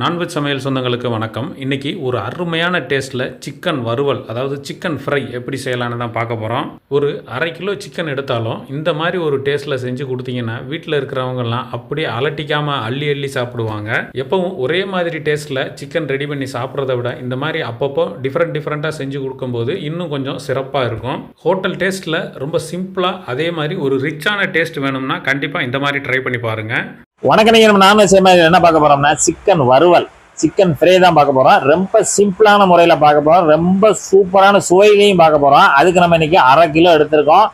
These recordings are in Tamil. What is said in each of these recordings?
நான்வெஜ் சமையல் சொந்தங்களுக்கு வணக்கம். இன்றைக்கி ஒரு அருமையான டேஸ்ட்டில் சிக்கன் வறுவல் அதாவது சிக்கன் ஃப்ரை எப்படி செய்யலான்னு தான் பார்க்க போகிறோம் ஒரு அரை கிலோ சிக்கன் எடுத்தாலும் இந்த மாதிரி ஒரு டேஸ்ட்டில் செஞ்சு கொடுத்தீங்கன்னா வீட்டில் இருக்கிறவங்கலாம் அப்படியே அலட்டிக்காமல் அள்ளி அள்ளி சாப்பிடுவாங்க. எப்பவும் ஒரே மாதிரி டேஸ்ட்டில் சிக்கன் ரெடி பண்ணி சாப்பிட்றத விட இந்த மாதிரி அப்பப்போ டிஃப்ரெண்ட் டிஃப்ரெண்ட்டாக செஞ்சு கொடுக்கும்போது இன்னும் கொஞ்சம் சிறப்பாக இருக்கும். ஹோட்டல் டேஸ்ட்டில் ரொம்ப சிம்பிளாக அதே மாதிரி ஒரு ரிச்சான டேஸ்ட் வேணும்னா கண்டிப்பாக இந்த மாதிரி ட்ரை பண்ணி பாருங்கள் வணக்க நீங்கள் நம்ம நாம சேமையில் என்ன பார்க்க போறோம்னா சிக்கன் வறுவல். சிக்கன் ஃப்ரை தான் பார்க்க போறோம். ரொம்ப சிம்பிளான முறையில் பார்க்க போறோம். ரொம்ப சூப்பரான சுவையிலையும் பார்க்க போறோம். அதுக்கு நம்ம இன்னைக்கு அரை கிலோ எடுத்திருக்கோம்.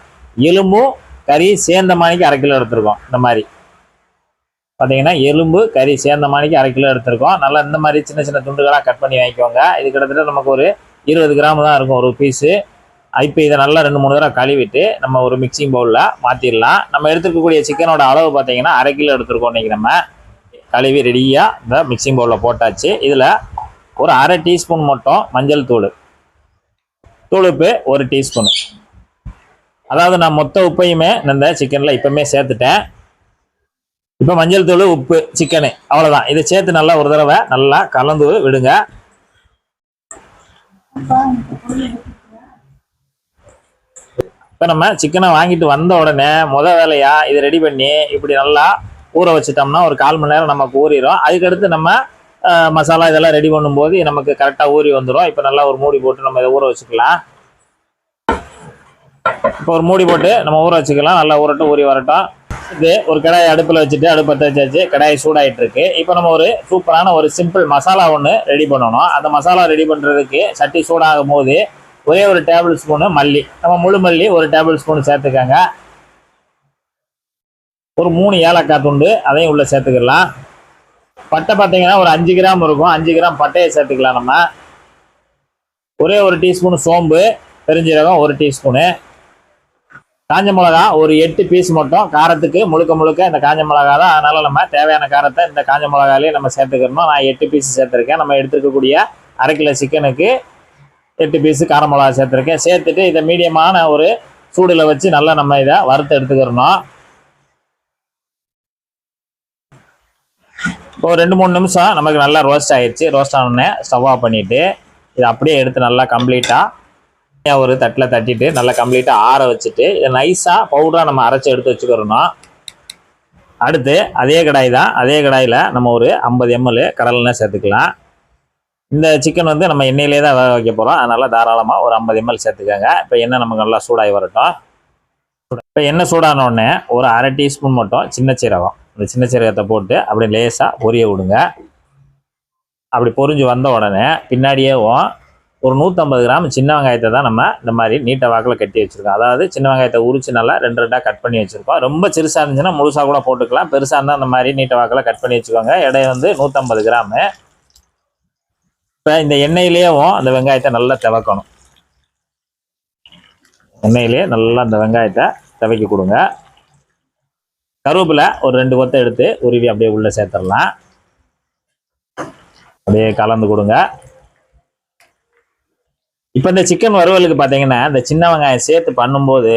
எலும்பும் கறி சேர்ந்த மாணிக்கு அரை கிலோ எடுத்திருக்கோம். இந்த மாதிரி. பார்த்தீங்கன்னா எலும்பு கறி சேர்ந்த மாணிக்கு அரை கிலோ எடுத்திருக்கோம். நல்லா இந்த மாதிரி சின்ன சின்ன துண்டுகளாக கட் பண்ணி வாங்கிக்கோங்க. இது கிட்டத்தட்ட நமக்கு ஒரு இருபது கிராம் தான் இருக்கும் ஒரு பீஸு இப்போ இதை நல்லா ரெண்டு மூணு தடவை கழுவிட்டு நம்ம ஒரு மிக்சிங் பவுலில் மாற்றிடலாம் நம்ம எடுத்துருக்கக்கூடிய சிக்கனோட அளவு பார்த்தீங்கன்னா அரை கிலோ எடுத்துருக்கோம் இன்றைக்கி நம்ம. கழுவி ரெடியாக இந்த மிக்சிங் பவுலில் போட்டாச்சு. இதில் ஒரு அரை டீஸ்பூன் மட்டும் மஞ்சள் தூள். தூளுப்பு ஒரு டீஸ்பூனு அதாவது நான் மொத்த உப்பையுமே இந்த சிக்கனில் இப்போமே சேர்த்துட்டேன். இப்போ மஞ்சள் தூள் உப்பு சிக்கனு அவ்வளோதான் இதை சேர்த்து நல்லா ஒரு தடவை நல்லா கலந்து விடுங்க. இப்போ நம்ம சிக்கனை வாங்கிட்டு வந்த உடனே முத வேலையா? இதை ரெடி பண்ணி இப்படி நல்லா ஊற வச்சிட்டோம்னா ஒரு கால் மணி நேரம் நமக்கு ஊறிடும் அதுக்கடுத்து நம்ம மசாலா இதெல்லாம் ரெடி பண்ணும்போது நமக்கு கரெக்டாக ஊறி வந்துடும் இப்போ நல்லா ஒரு மூடி போட்டு நம்ம இதை ஊற வச்சுக்கலாம். இப்போ ஒரு மூடி போட்டு நம்ம ஊற வச்சுக்கலாம். நல்லா ஊறட்டும் ஊறி வரட்டும். இது ஒரு கடாயை அடுப்பில் வச்சுட்டு அடுப்பை தச்சாச்சு கடாயை சூடாகிட்டு இருக்கு இப்போ நம்ம ஒரு சூப்பரான ஒரு சிம்பிள் மசாலா ஒன்று ரெடி பண்ணணும். அந்த மசாலா ரெடி பண்ணுறதுக்கு சட்டி சூடாகும் போது ஒரே ஒரு டேபிள் ஸ்பூனு மல்லி. நம்ம முழு மல்லி ஒரு டேபிள் ஸ்பூன் சேர்த்துக்கோங்க. ஒரு மூணு ஏலக்காய் துண்டு அதையும் உள்ளே சேர்த்துக்கலாம். பட்டை பார்த்தீங்கன்னா ஒரு அஞ்சு கிராம் இருக்கும். அஞ்சு கிராம் பட்டையை சேர்த்துக்கலாம் நம்ம. ஒரே ஒரு டீஸ்பூன் சோம்பு பெருஞ்சீரகம் ஒரு டீஸ்பூனு காஞ்ச மிளகா ஒரு எட்டு பீஸ் மட்டும். காரத்துக்கு முழுக்க முழுக்க இந்த காஞ்ச மிளகா தான். அதனால் நம்ம தேவையான காரத்தை இந்த காஞ்ச மிளகாலே நம்ம சேர்த்துக்கிறோம் நான் எட்டு பீஸ் சேர்த்துருக்கேன். நம்ம எடுத்துருக்கக்கூடிய அரை கிலோ சிக்கனுக்கு எட்டு பீஸு கார மிளகா சேர்த்துருக்கேன். சேர்த்துட்டு இதை மீடியமான ஒரு சூடில் வச்சு நல்லா நம்ம இதை வறுத்து எடுத்துக்கிறணும். இப்போ ஒரு ரெண்டு மூணு நிமிஷம் நமக்கு நல்லா ரோஸ்ட் ஆயிடுச்சு ரோஸ்ட் ஆனோடனே ஸ்டவ் ஆஃப் பண்ணிவிட்டு இதை அப்படியே எடுத்து நல்லா கம்ப்ளீட்டாக ஒரு தட்டில் தட்டிட்டு நல்லா கம்ப்ளீட்டாக ஆற வச்சுட்டு இதை நைஸாக பவுடராக நம்ம அரைச்சி எடுத்து வச்சுக்கிறணும். அடுத்து அதே கடாய் தான். அதே கடாயில் நம்ம ஒரு ஐம்பது எம்எல் கடலெண்ணெய் சேர்த்துக்கலாம். இந்த சிக்கன் வந்து நம்ம எண்ணெயிலே தான் வேக வைக்க போகிறோம் அதனால் தாராளமாக ஒரு ஐம்பது எம்எல் சேர்த்துக்கோங்க. இப்போ எண்ணெய் நமக்கு நல்லா சூடாகி வரட்டும். இப்போ எண்ணெய் சூடான உடனே ஒரு அரை டீஸ்பூன் மட்டும் சின்ன சீரகம். இந்த சின்ன சீரகத்தை போட்டு அப்படி லேசாக பொரிய விடுங்க. அப்படி பொரிஞ்சு வந்த உடனே பின்னாடியேவும் ஒரு நூற்றம்பது கிராம் சின்ன வெங்காயத்தை தான் நம்ம இந்த மாதிரி நீட்டை வாக்கில் கட்டி வச்சுருக்கோம். அதாவது சின்ன வெங்காயத்தை உரிச்சு நல்லா ரெண்டு ரெண்டாக கட் பண்ணி வச்சுருக்கோம். ரொம்ப சிறுசாக இருந்துச்சுன்னா முழுசாக கூட போட்டுக்கலாம். பெருசாக இருந்தால் அந்த மாதிரி நீட்ட வாக்கில் கட் பண்ணி வச்சுக்கோங்க. எடை வந்து நூற்றம்பது கிராமு. இப்போ இந்த எண்ணெயிலேயும் அந்த வெங்காயத்தை நல்லா துவக்கணும். எண்ணெயிலே நல்லா அந்த வெங்காயத்தை திவைக்க கொடுங்க. கருவேப்பிலை ஒரு ரெண்டு கொத்தை எடுத்து உருவி அப்படியே உள்ளே சேர்த்துடலாம். அப்படியே கலந்து கொடுங்க. இப்போ இந்த சிக்கன் வறுவலுக்கு பார்த்தீங்கன்னா இந்த சின்ன வெங்காயம் சேர்த்து பண்ணும்போது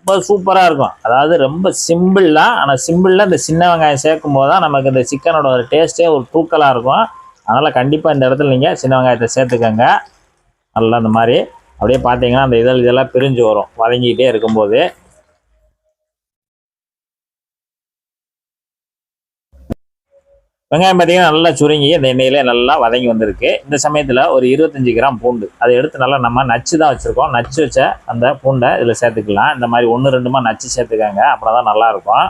ரொம்ப சூப்பராக இருக்கும். அதாவது ரொம்ப சிம்பிளாக ஆனால் சிம்பிளில் இந்த சின்ன வெங்காயம் சேர்க்கும் போது தான் நமக்கு இந்த சிக்கனோட ஒரு டேஸ்ட்டே ஒரு தூக்கலாக இருக்கும். அதனால் கண்டிப்பாக இந்த இடத்துல நீங்கள் சின்ன வெங்காயத்தை சேர்த்துக்கோங்க. நல்லா இந்த மாதிரி அப்படியே பார்த்தீங்கன்னா அந்த இதழ் இதெல்லாம் பிரிஞ்சு வரும். வதங்கிக்கிட்டே இருக்கும்போது. வெங்காயம் பார்த்தீங்கன்னா நல்லா சுருங்கி இந்த எண்ணெயிலே நல்லா வதங்கி வந்திருக்கு. இந்த சமயத்தில் ஒரு இருபத்தஞ்சி கிராம் பூண்டு. அதை எடுத்து நல்லா நம்ம நச்சு தான் வச்சுருக்கோம். நச்சு வச்ச அந்த பூண்டை இதில் சேர்த்துக்கலாம். இந்த மாதிரி ஒன்று ரெண்டுமா நச்சு சேர்த்துக்கோங்க. அப்புறம் தான் நல்லாயிருக்கும்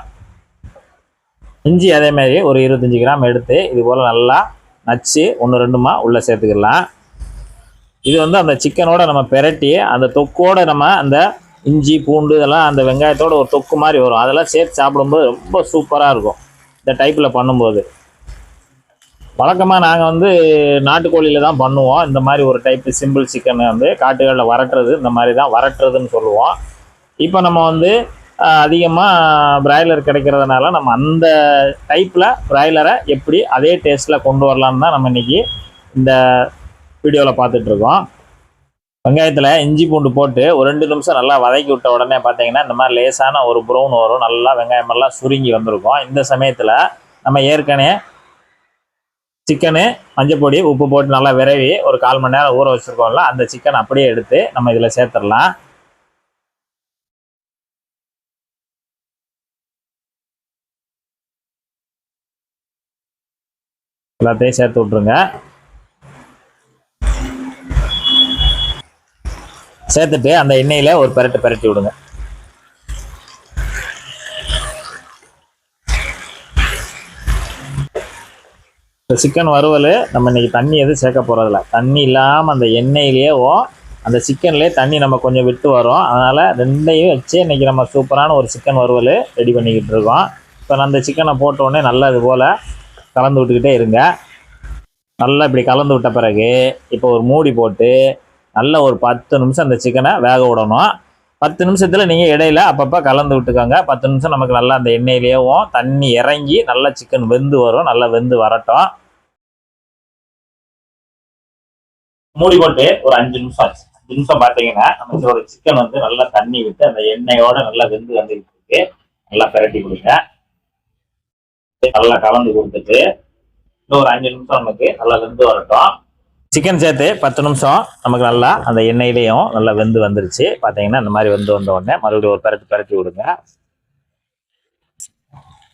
இஞ்சி அதே மாதிரி ஒரு இருபத்தஞ்சி கிராம் எடுத்து இது போல் நல்லா நச்சு ஒன்று ரெண்டுமா உள்ளே சேர்த்துக்கலாம் இது வந்து அந்த சிக்கனோட நம்ம பெரட்டி அந்த தொக்கோடு நம்ம அந்த இஞ்சி பூண்டு இதெல்லாம் அந்த வெங்காயத்தோட ஒரு தொக்கு மாதிரி வரும். அதெல்லாம் சேர்த்து சாப்பிடும்போது ரொம்ப சூப்பராக இருக்கும். இந்த டைப்பில் பண்ணும்போது. வழக்கமாக நாங்கள் வந்து நாட்டுக்கோழியில் தான் பண்ணுவோம். இந்த மாதிரி ஒரு டைப்பு சிம்பிள் சிக்கன் வந்து காட்டுகளில் வரட்டுறது இந்த மாதிரி தான் வரட்டுறதுன்னு சொல்லுவோம். இப்போ நம்ம வந்து அதிகமாக பிராய்லர் கிடைக்கிறதுனால நம்ம அந்த டைப்பில் பிராய்லரை எப்படி அதே டேஸ்ட்டில் கொண்டு வரலான்னு தான் நம்ம இன்றைக்கி இந்த வீடியோவில் பார்த்துட்ருக்கோம். வெங்காயத்தில் இஞ்சி பூண்டு போட்டு ஒரு ரெண்டு நிமிஷம் நல்லா வதக்கி விட்ட உடனே பார்த்தீங்கன்னா இந்த மாதிரி லேசான ஒரு ப்ரௌன் வரும். நல்லா வெங்காயமெல்லாம் சுருங்கி வந்திருக்கும். இந்த சமயத்தில் நம்ம ஏற்கனவே சிக்கனு மஞ்சள் பொடி உப்பு போட்டு நல்லா விரவி ஒரு கால் மணி நேரம் ஊற வச்சுருக்கோம்ல அந்த சிக்கன் அப்படியே எடுத்து நம்ம இதில் சேர்த்துடலாம். எல்லாத்தையும் சேர்த்து விட்ருங்க சேர்த்துட்டு அந்த எண்ணெயில் ஒரு பெரட்டு பெரட்டி விடுங்க. இந்த சிக்கன் வறுவல் நம்ம இன்னைக்கு தண்ணி எதுவும் சேர்க்க போகிறதில்ல தண்ணி இல்லாமல் அந்த எண்ணெயிலேயோ அந்த சிக்கன்லேயே தண்ணி நம்ம கொஞ்சம் விட்டு வரும். அதனால் ரெண்டையும் வச்சு இன்றைக்கி நம்ம சூப்பரான ஒரு சிக்கன் வறுவல் ரெடி பண்ணிக்கிட்டு இருக்கோம். இப்போ நான் அந்த சிக்கனை போட்டோடனே நல்லது போல் கலந்து விட்டுக்கிட்டே இருங்க. நல்லா இப்படி கலந்து விட்ட பிறகு இப்போ ஒரு மூடி போட்டு நல்ல ஒரு பத்து நிமிஷம் அந்த சிக்கனை வேக விடணும். பத்து நிமிஷத்தில் நீங்கள் இடையில அப்பப்போ கலந்து விட்டுக்கோங்க. பத்து நிமிஷம் நமக்கு நல்லா அந்த எண்ணெயிலேயும் தண்ணி இறங்கி நல்லா சிக்கன் வெந்து வரும் நல்லா வெந்து வரட்டும். மூடி போட்டு ஒரு அஞ்சு நிமிஷம் ஆச்சு. அஞ்சு நிமிஷம் பார்த்தீங்கன்னா நமக்கு ஒரு சிக்கன் வந்து நல்லா தண்ணி விட்டு அந்த எண்ணெயோட நல்லா வெந்து வந்துருக்கு நல்லா பிரட்டி கொடுங்க. நல்லா கலந்து கொடுத்துட்டு இன்னும் ஒரு அஞ்சு நிமிஷம் நமக்கு நல்லா வெந்து வரட்டும். சிக்கன் சேர்த்து பத்து நிமிஷம் நமக்கு நல்லா அந்த எண்ணெயிலையும் நல்லா வெந்து வந்துருச்சு. பார்த்தீங்கன்னா இந்த மாதிரி வெந்து வந்த உடனே மறுபடியும் ஒரு பரட்டி பரட்டி விடுங்க.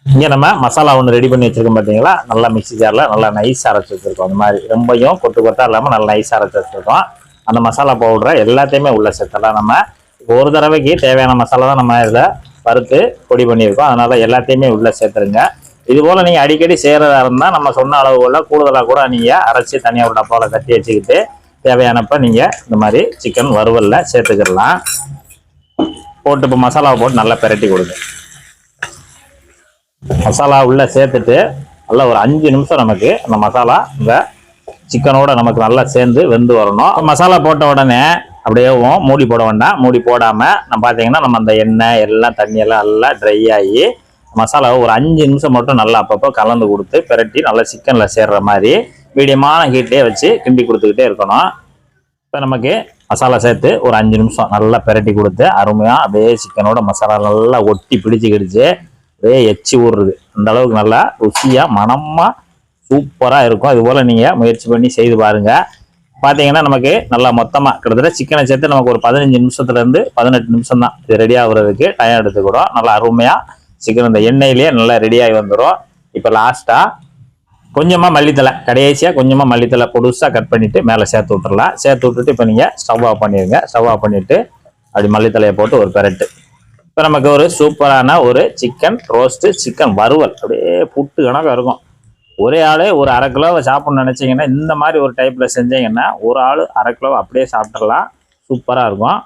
இங்கே நம்ம மசாலா ஒன்று ரெடி பண்ணி வச்சிருக்கோம் பார்த்தீங்களா நல்லா மிக்ஸி ஜாரில் நல்லா நைஸ் அரைச்சி வச்சிருக்கோம். அந்த மாதிரி ரொம்பையும் கொட்டு கொட்டா இல்லாமல் நல்லா நைஸ் அரைச்சி வச்சிருக்கோம். அந்த மசாலா பவுடரை எல்லாத்தையுமே உள்ள சேர்த்தலாம் நம்ம ஒரு தடவைக்கு தேவையான மசாலா தான் நம்ம இதில் வறுத்து பொடி பண்ணியிருக்கோம். அதனால எல்லாத்தையுமே உள்ள சேர்த்துருங்க. இது போல் நீங்கள் அடிக்கடி செய்கிறதா இருந்தால் நம்ம சொன்ன அளவுகளில் கூடுதலாக கூட நீங்கள் அரைச்சி தனியாக ஒரு டப்பாவில் கட்டி வச்சுக்கிட்டு தேவையானப்ப நீங்கள் இந்த மாதிரி சிக்கன் வறுவலில் சேர்த்துக்கிடலாம். போட்டு இப்போ மசாலாவை போட்டு நல்லா பிரட்டி கொடுங்க. மசாலா உள்ளே சேர்த்துட்டு நல்லா ஒரு அஞ்சு நிமிஷம் நமக்கு அந்த மசாலா இந்த சிக்கனோட நமக்கு நல்லா சேர்ந்து வெந்து வரணும். மசாலா போட்ட உடனே அப்படியே மூடி போட வேண்டாம். மூடி போடாமல் நம்ம பார்த்தீங்கன்னா நம்ம அந்த எண்ணெய் எல்லாம் தண்ணி எல்லாம் நல்லா ட்ரை ஆகி மசாலாவை ஒரு அஞ்சு நிமிஷம் மட்டும் நல்லா அப்பப்போ கலந்து கொடுத்து பிரட்டி நல்லா சிக்கனில் சேர்ற மாதிரி மீடியமான ஹீட்லேயே வச்சு கிண்டி கொடுத்துக்கிட்டே இருக்கணும். இப்போ நமக்கு மசாலா சேர்த்து ஒரு அஞ்சு நிமிஷம் நல்லா பிரட்டி கொடுத்து அருமையாக அப்படியே சிக்கனோட மசாலா நல்லா ஒட்டி பிடிச்சிக்கிடுச்சு. அப்படியே எச்சி ஊறுறது அந்த அளவுக்கு நல்லா ருசியாக மனமாக சூப்பராக இருக்கும். இது போல் நீங்கள் முயற்சி பண்ணி செய்து பாருங்கள் பார்த்தீங்கன்னா நமக்கு நல்லா மொத்தமாக கிட்டத்தட்ட சிக்கனை சேர்த்து நமக்கு ஒரு பதினஞ்சு நிமிஷத்துலேருந்து பதினெட்டு நிமிஷம் தான் இது ரெடி ஆகுறதுக்கு டைம் எடுத்துக்கூடும் நல்லா அருமையாக சிக்கன் இந்த எண்ணெயிலேயே நல்லா ரெடியாகி வந்துடும் இப்போ லாஸ்ட்டாக கொஞ்சமாக மல்லித்தலை கடைசியாக கொஞ்சமாக மல்லித்தலை பொடுசாக கட் பண்ணிவிட்டு மேலே சேர்த்து விட்டுறலாம் சேர்த்து விட்டுட்டு இப்போ நீங்கள் ஸ்டவ் ஆஃப் பண்ணிடுங்க ஸ்டவ் ஆஃப் பண்ணிவிட்டு அப்படி மல்லித்தலையை போட்டு ஒரு பெரட்டு. இப்போ நமக்கு ஒரு சூப்பரான ஒரு சிக்கன் ரோஸ்ட்டு சிக்கன் வறுவல். அப்படியே புட்டு கணக்காக இருக்கும். ஒரே ஆளே ஒரு அரை கிலோவை சாப்பிட்ணும்னு நினச்சிங்கன்னா இந்த மாதிரி ஒரு டைப்பில் செஞ்சீங்கன்னா ஒரு ஆள் அரை கிலோவை அப்படியே சாப்பிட்றலாம் சூப்பராக இருக்கும்.